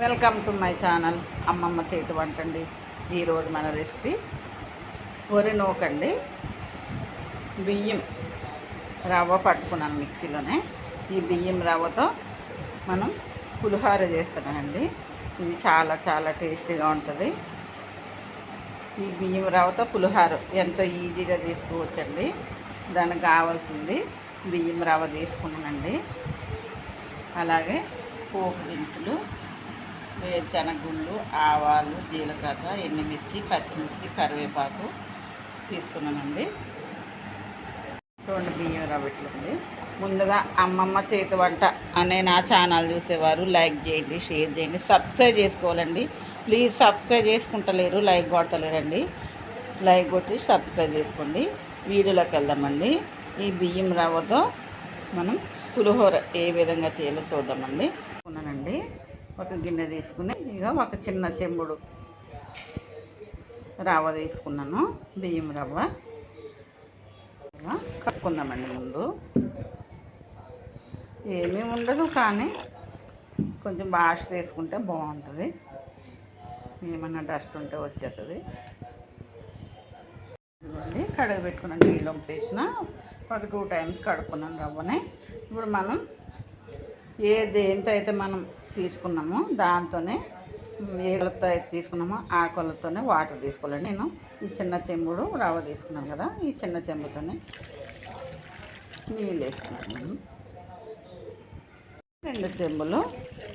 Welcome to my channel అమ్మమ్మ చేతి వంటండి ఈరోజు మన రెసిపీ వరి నూకండి బియ్యం రవ్వ పట్టుకున్నాను మిక్సీలోనే. ఈ బియ్యం రవ్వతో మనం పులిహోర చేస్తున్నామండి. ఇది చాలా చాలా టేస్టీగా ఉంటుంది. ఈ బియ్యం రవ్వతో పులిహోర ఎంతో ఈజీగా తీసుకోవచ్చండి దానికి కావాల్సింది బియ్యం రవ్వ తీసుకున్నానండి. అలాగే పోపు దినుసులు వేరుశనగుళ్ళు ఆవాలు జీలకర్ర ఎండుమిర్చి పచ్చిమిర్చి కరివేపాకు తీసుకున్నానండి. చూడండి బియ్యం రవ్వ ముందుగా అమ్మమ్మ చేతి వంట అనే నా ఛానల్ చూసేవారు లైక్ చేయండి షేర్ చేయండి సబ్స్క్రైబ్ చేసుకోవాలండి. ప్లీజ్ సబ్స్క్రైబ్ చేసుకుంటలేరు లైక్ కొడతలేరండి. లైక్ కొట్టి సబ్స్క్రైబ్ చేసుకోండి. వీడియోలోకి వెళ్దామండి. ఈ బియ్యం రవ్వతో మనం పులిహోర ఏ విధంగా చేయాలో చూద్దామండి. ఉన్నానండి. ఒక గిన్నె తీసుకుని ఇక ఒక చిన్న చెంబుడు రవ్వ తీసుకున్నాను బియ్యం రవ్వ. ఇలా కట్టుకుందామండి ముందు. ఏమీ ఉండదు కానీ కొంచెం బాష్ చేసుకుంటే బాగుంటుంది. ఏమన్నా డస్ట్ ఉంటే వచ్చేస్తుంది ఇవ్వండి కడుగు పెట్టుకున్నాను నీళ్ళు వేసిన ఒక టూ టైమ్స్ కడుక్కున్నాను రవ్వని. ఇప్పుడు మనం ఏ దేంతో అయితే మనం తీసుకున్నాము. దాంతోనే ఏ తీసుకున్నాము. అయితే తీసుకున్నామో ఆ కొలతోనే వాటర్ తీసుకోవాలండి నేను ఈ చిన్న చెంబుడు రవ్వ తీసుకున్నాను కదా ఈ చిన్న చెంబుతోనే నీళ్ళు వేసుకున్నాను రెండు చెంబులు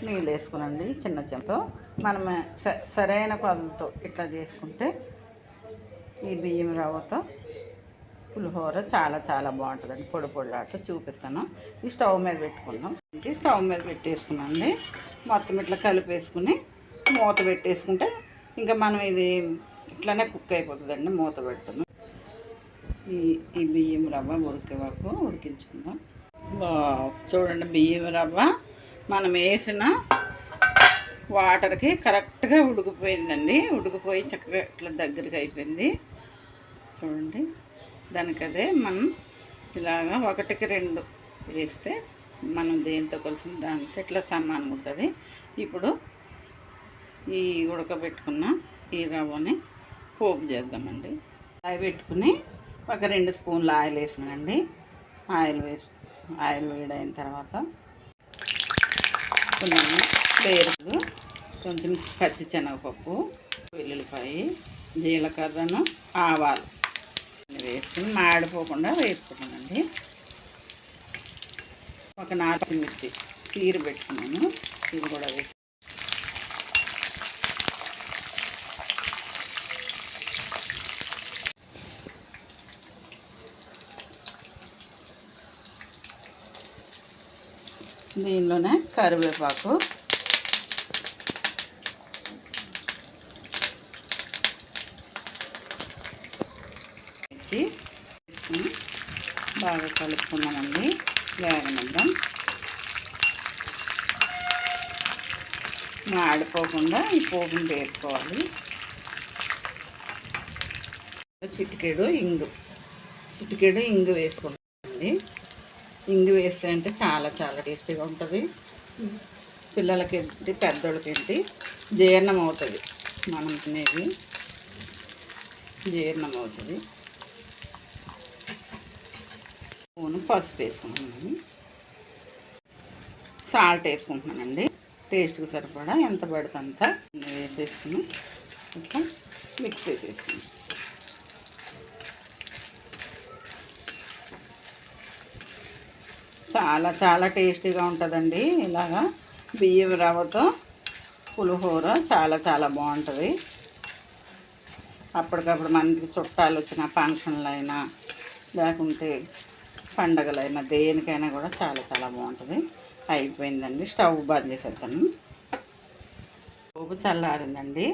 నీళ్ళు వేసుకునండి ఈ చిన్న చెంబుతో. మనం స- సరైన కొలతో ఇట్లా చేసుకుంటే ఈ బియ్యం రవ్వతో పులిహోర చాలా చాలా బాగుంటుందండి. పొడి పొడిలాట చూపిస్తాను. ఈ స్టవ్ మీద పెట్టుకున్నాం స్టవ్ మీద పెట్టేసుకున్నాండి మొత్తం ఇట్లా కలిపేసుకుని మూత పెట్టేసుకుంటే ఇంకా మనం ఇది ఇట్లానే కుక్ అయిపోతుందండి మూత పెడుతున్నాం. ఈ ఈ బియ్యం రవ్వ ఉడికే వరకు ఉడికించుకుందాం. చూడండి బియ్యం రవ్వ మనం వేసిన వాటర్కి కరెక్ట్గా ఉడికిపోయిందండి. ఉడికిపోయి చక్కగా ఇట్లా దగ్గరికి అయిపోయింది. చూడండి దానికదే మనం ఇలాగా ఒకటికి రెండు వేస్తే మనం దేంతో కలిసిన దాంతో ఇట్లా సమానం ఉంటుంది. ఇప్పుడు ఈ ఉడకబెట్టుకున్న ఈ రవ్వని పోపు చేద్దామండి. అవి పెట్టుకుని ఒక రెండు స్పూన్ల ఆయిల్ వేసినానండి. ఆయిల్ వేసి ఆయిల్ వేడైన తర్వాత కొన్ని పేరుకు కొంచెం పచ్చి శనగపప్పు వెల్లుల్లిపాయ జీలకర్రను ఆవాలు. వేసుకుని మాడిపోకుండా వేసుకున్నానండి ఒక నాలుగు మిర్చి చీర పెట్టుకున్నాను. ఇది కూడా వేసి దీనిలోనే కరివేపాకు. బాగా కలుపుకున్నామండి వేగనిద్దాం మాడిపోకుండా ఈ పోపును వేసుకోవాలి చిటికెడు ఇంగు. చిటికెడు ఇంగు వేసుకుంటామండి ఇంగు వేస్తే అంటే చాలా చాలా టేస్టీగా ఉంటుంది. పిల్లలకి ఏంటి పెద్దోళ్ళకి ఏంటి జీర్ణం అవుతుంది మనం తినేది జీర్ణం అవుతుంది స్పూన్ పసుపు వేసుకుంటున్నాను. సాల్ట్ వేసుకుంటున్నానండి. టేస్ట్కి సరిపడా ఎంత పడితే అంత వేసేసుకుని ఇట్లా మిక్స్ చేసేసుకుని చాలా చాలా టేస్టీగా ఉంటుందండి. ఇలాగా బియ్యం రవ్వతో పులిహోర చాలా చాలా బాగుంటుంది. అప్పటికప్పుడు మనకి చుట్టాలు వచ్చిన ఫంక్షన్లు అయినా లేకుంటే పండగలైనా దేనికైనా కూడా చాలా చాలా బాగుంటుంది. అయిపోయిందండి. స్టవ్ బంద్ చేసేద్దాను పోపు చల్లారిందండి.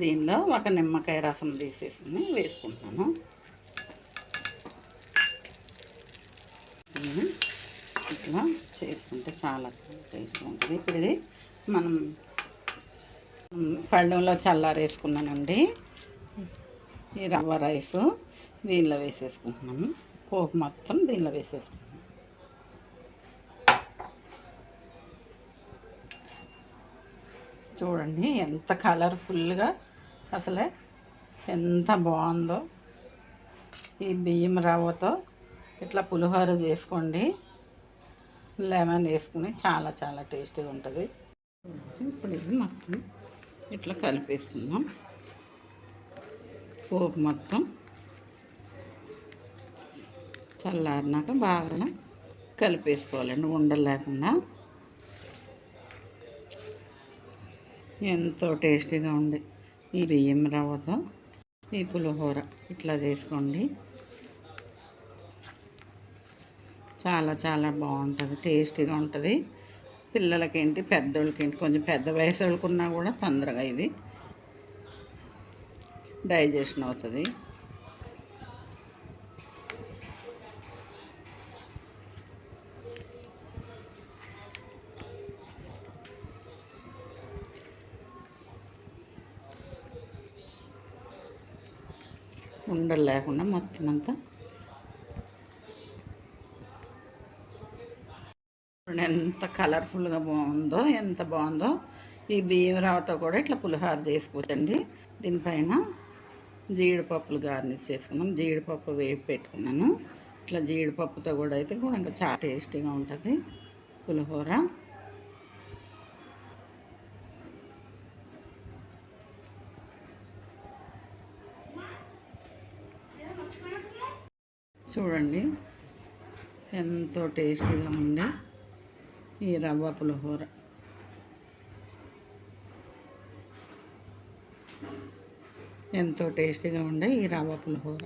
దీనిలో ఒక నిమ్మకాయ రసం తీసేసుకుని వేసుకుంటున్నాను. ఇట్లా చేసుకుంటే చాలా చాలా టేస్ట్ ఉంటుంది. ఇప్పుడు ఇది మనం పళ్ళెంలో చల్లారేసుకున్నానండి. ఈ రవ్వ రైసు దీనిలో వేసేసుకుంటున్నాము పోపు మొత్తం దీనిలో వేసేసుకుంటాం చూడండి ఎంత కలర్ఫుల్గా అసలే ఎంత బాగుందో. ఈ బియ్యం రవ్వతో ఇట్లా పులిహోర చేసుకోండి. లెమన్ వేసుకుని చాలా చాలా టేస్టీగా ఉంటుంది. ఇప్పుడు ఇది మొత్తం ఇట్లా కలిపేసుకుందాం. పోపు మొత్తం చల్లారినాక బాగా కలిపేసుకోవాలండి ఉండలు లేకుండా ఎంతో టేస్టీగా ఉంది. ఈ బియ్యం రవ్వతో ఈ పులిహోర ఇట్లా చేసుకోండి. చాలా చాలా బాగుంటుంది టేస్టీగా ఉంటుంది. పిల్లలకేంటి పెద్దోళ్ళకేంటి కొంచెం పెద్ద వయసు వాళ్ళకున్నా కూడా తొందరగా ఇది డైజెషన్ అవుతుంది. ఉండలు లేకుండా మొత్తం అంతా. ఎంత కలర్ఫుల్గా బాగుందో ఎంత బాగుందో. ఈ బియ్యం కూడా ఇట్లా పులిహోర చేసుకోవచ్చండి. దీనిపైన జీడిపప్పులు గార్నిష్ చేసుకున్నాం జీడిపప్పు వేపి పెట్టుకున్నాను. ఇట్లా జీడిపప్పుతో కూడా అయితే కూడా ఇంకా చాలా టేస్టీగా ఉంటుంది పులిహోర. చూడండి. ఎంతో టేస్టీగా ఉండే ఈ రవ్వ పులిహోర. ఎంతో టేస్టీగా ఉండే ఈ రవ్వ పులిహోర.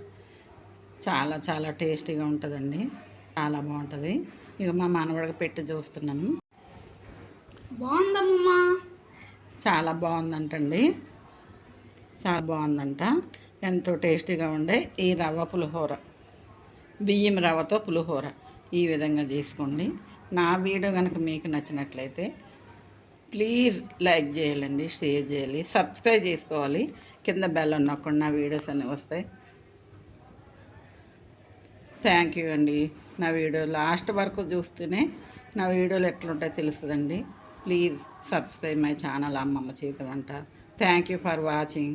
చాలా చాలా టేస్టీగా ఉంటుందండి. చాలా బాగుంటుంది. ఇక మా మనవడికి పెట్టి చూస్తున్నాను. బాగుందమ్మా. చాలా బాగుందంటండి. చాలా బాగుందంట. ఎంతో టేస్టీగా ఉండే ఈ రవ్వ పులిహోర. బియ్యం రవ్వతో పులిహోర. ఈ విధంగా చేసుకోండి. నా వీడియో కనుక మీకు నచ్చినట్లయితే ప్లీజ్ లైక్ చేయాలండి షేర్ చేయాలి సబ్స్క్రైబ్ చేసుకోవాలి. కింద బెల్ ఉన్నప్పుడు నా వీడియోస్ అన్నీ వస్తాయి. థ్యాంక్ యూ అండి. నా వీడియో లాస్ట్ వరకు చూస్తేనే నా వీడియోలు ఎట్లుంటాయో తెలుస్తుందండి. ప్లీజ్ సబ్స్క్రైబ్ మై ఛానల్ అమ్మమ్మ చేతి వంట థ్యాంక్ యూ ఫర్ వాచింగ్